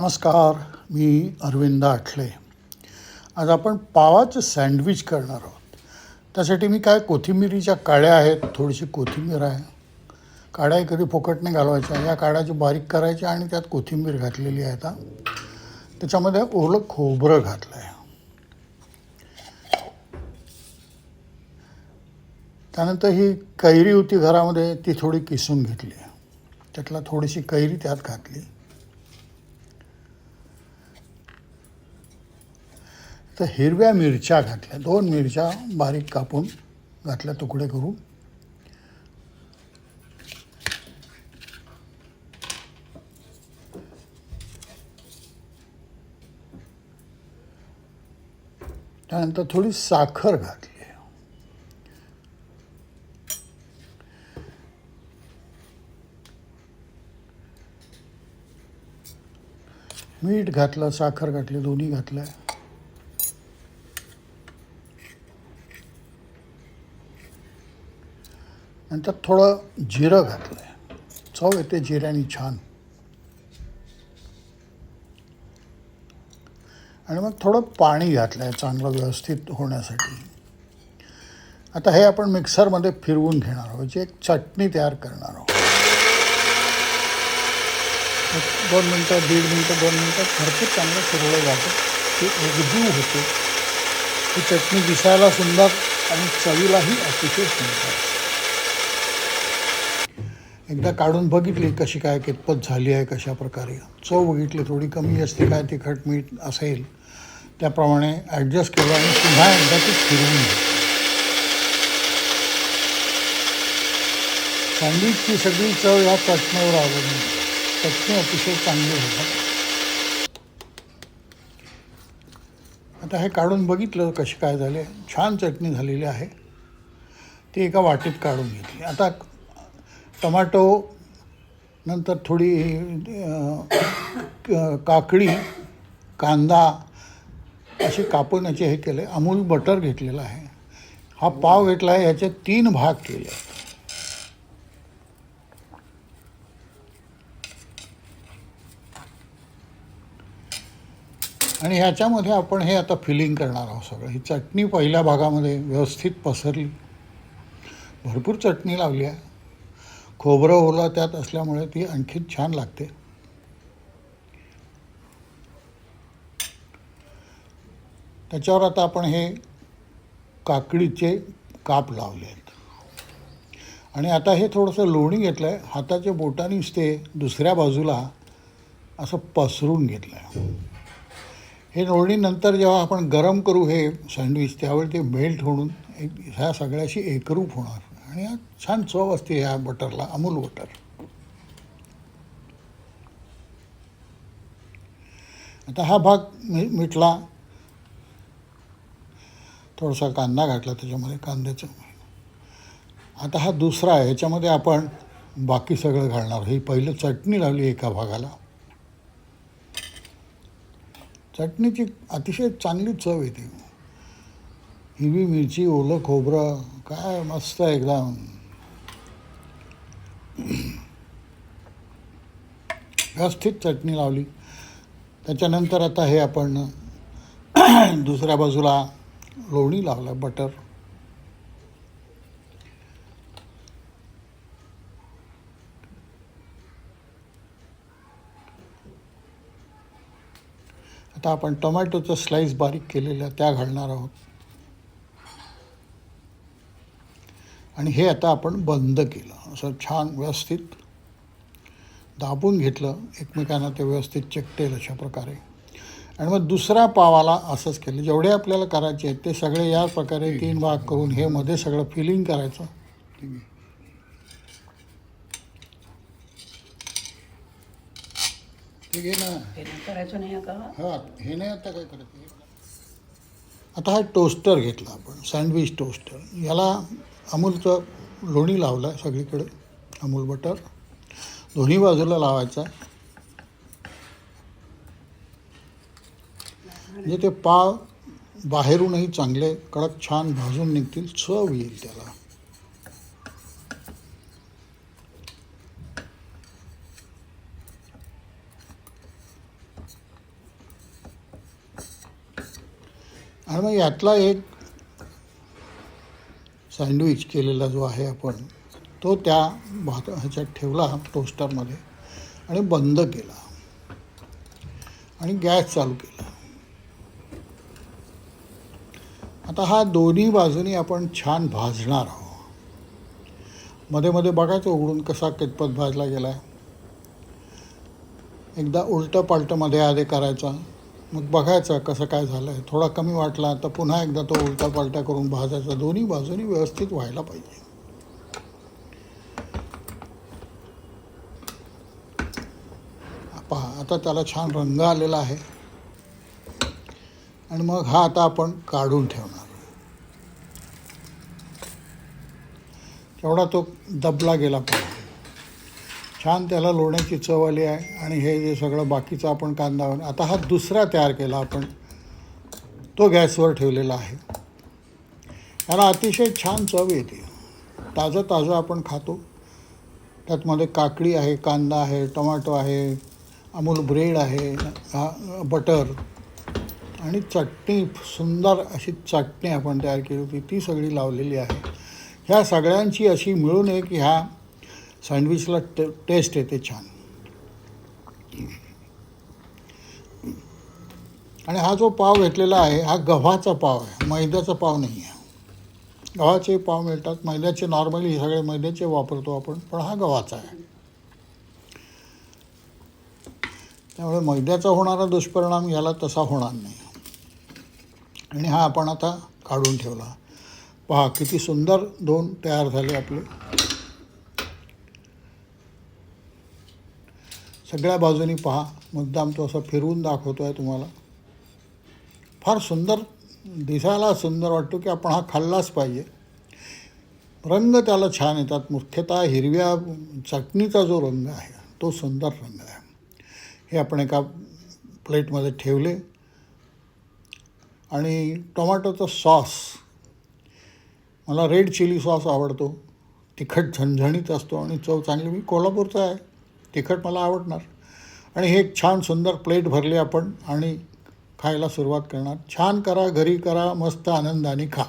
नमस्कार मी अरविंद आठले. आज आपण पावाचं सँडविच करणार आहोत. त्यासाठी मी काय कोथिंबिरीच्या काड्या आहेत थोडीशी कोथिंबीर आहे. काड्याही कधी फुकटने घालवायच्या या काड्याची बारीक करायच्या आणि त्यात कोथिंबीर घातलेली आहे आता. त्याच्यामध्ये ओलं खोबरं घातलं आहे त्यानंतर ही कैरी होती घरामध्ये ती थोडी किसून घेतली. त्यातला थोडीशी कैरी त्यात घातली. तर हिरव्या मिरच्या घातल्या. दोन मिरच्या बारीक कापून घातल्या तुकडे करून. त्यानंतर थोडी साखर घातली. मीठ घातलं साखर घातली दोन्ही घातलं नंतर थोडं जिरं घातलं आहे चव येते जिऱ्याने छान. आणि मग थोडं पाणी घातलं आहे चांगलं व्यवस्थित होण्यासाठी. आता हे आपण मिक्सरमध्ये फिरवून घेणार आहोत. जी एक चटणी तयार करणार आहोत. दोन मिनटं दीड मिनटं दोन मिनटं भरपूर चांगलं फिरवलं जातं. ते एकजीव होते. ही चटणी दिसायला सुंदर आणि चवीलाही अतिशय सुंदर. एकदा काढून बघितली कशी काय कितपत झाली आहे कशा प्रकारे. चव बघितली थोडी कमी असते काय तिखट मीठ असेल त्याप्रमाणे ॲडजस्ट केलं आणि पुन्हा एकदा ती फिरवून सँडविचची सगळी चव या चटणीवर आवडली चटणी अतिशय चांगली होतात. आता हे काढून बघितलं कशी काय झाले छान चटणी झालेली आहे. ती एका वाटीत काढून घेतली. आता टमाटो नंतर थोडी काकडी कांदा असे कापून याचे हे केले. अमूल बटर घेतलेला आहे. हा पाव घेतला आहे याचे तीन भाग केले. आणि ह्याच्यामध्ये आपण हे आता फिलिंग करणार आहोत सगळं. ही चटणी पहिल्या भागामध्ये व्यवस्थित पसरली. भरपूर चटणी लावली आहे. खोबरं ओला त्यात असल्यामुळे ती आणखी छान लागते. त्याच्यावर आता आपण हे काकडीचे काप लावले आहेत. आणि आता हे थोडंसं लोणी घेतलं आहे हाताच्या बोटानीच ते दुसऱ्या बाजूला असं पसरून घेतलं आहे हे लोणीनंतर जेव्हा आपण गरम करू हे सँडविच त्यावेळी ते मेल्ट होऊन एक ह्या सगळ्याशी एकरूप होणार. आणि छान चव असते ह्या बटरला अमूल बटर. आता हा भाग मी मिटला. थोडासा कांदा घातला त्याच्यामध्ये कांद्याचं. आता हा दुसरा आहे ह्याच्यामध्ये आपण बाकी सगळं घालणार. ही पहिलं चटणी लावली एका भागाला. चटणीची अतिशय चांगली चव येते. हिरवी मिरची ओलं खोबरं काय मस्त एकदम. व्यवस्थित चटणी लावली. त्याच्यानंतर आता हे आपण दुसऱ्या बाजूला लोणी लावलं बटर. आता आपण टोमॅटोचं स्लाईस बारीक केलेल्या त्या घालणार आहोत. आणि हे आता आपण बंद केलं. असं छान व्यवस्थित दाबून घेतलं. एकमेकांना ते व्यवस्थित चिकटेल अशा प्रकारे. आणि मग दुसऱ्या पावाला असंच केलं. जेवढे आपल्याला करायचे आहेत ते सगळे या प्रकारे तीन भाग करून हे मध्ये सगळं फिलिंग करायचं. ठीक आहे ना? करायचं नाही हा हे नाही आता काय करत आता हा टोस्टर घेतला आपण. Sandwich toaster. याला अमूलचं लोणी लावलं आहे सगळीकडे. अमूल बटर. दोन्ही बाजूला लावायचा. म्हणजे ते पाव बाहेरूनही चांगले कडक छान भाजून निघतील चव येईल त्याला. आणि मग यातला एक सँडविच केलेला जो आहे आपण तो त्या भात ह्याच्यात ठेवला टोस्टरमध्ये आणि बंद केला. आणि गॅस चालू केला. आता हा दोन्ही बाजूनी आपण छान भाजणार आहोत. मध्ये मध्ये बघायचं उघडून कसा कितपत भाजला गेला आहे एकदा उलटं पालटं मध्ये आधी करायचा. मग बघायचं कसं काय झालं आहे थोडा कमी वाटला तर पुन्हा एकदा तो उलटा पालटा करून भाजायचा. दोन्ही बाजूनी व्यवस्थित व्हायला पाहिजे. पहा आता त्याला छान रंग आलेला आहे. आणि मग हा आता आपण काढून ठेवणार. तेवढा तो दबला गेला पाहिजे छान त्याला लोण्याची चव आली आहे आणि हे जे सगळं बाकीचं आपण कांदा आता हा दुसरा तयार केला आपण. तो गॅसवर ठेवलेला आहे. याला अतिशय छान चव येते. ताजं ताजं आपण खातो. त्यातमध्ये काकडी आहे कांदा आहे टोमॅटो आहे अमूल ब्रेड आहे बटर आणि चटणी सुंदर अशी चटणी आपण तयार केली होती. ती सगळी लावलेली आहे. ह्या सगळ्यांची अशी मिळून एक ह्या सँडविचला टे टेस्ट येते छान. आणि हा जो पाव घेतलेला आहे हा गव्हाचा पाव आहे मैद्याचा पाव नाही आहे. गव्हाचे पाव मिळतात मैद्याचे नॉर्मली सगळे मैद्याचे वापरतो आपण पण हा गव्हाचा आहे. त्यामुळे मैद्याचा होणारा दुष्परिणाम याला तसा होणार नाही. आणि हा आपण आता काढून ठेवला. पहा किती सुंदर दोन तयार झाले आपले. सगळ्या बाजूनी पहा. मुद्दाम तो असं फिरवून दाखवतो आहे तुम्हाला. फार सुंदर दिसायला सुंदर वाटतो की आपण हा खाल्लाच पाहिजे. रंग त्याला छान येतात. मुख्यतः हिरव्या चटणीचा जो रंग आहे तो सुंदर रंग आहे. हे आपण एका प्लेटमध्ये ठेवले. आणि टोमॅटोचा सॉस. मला रेड चिली सॉस आवडतो. तिखट झणझणीत असतो आणि चव चांगली. मी कोल्हापूरचा आहे. तिखट मला आवडणार. आणि हे एक छान सुंदर प्लेट भरली आपण आणि खायला सुरुवात करणार. छान करा घरी करा मस्त आनंदाने खा.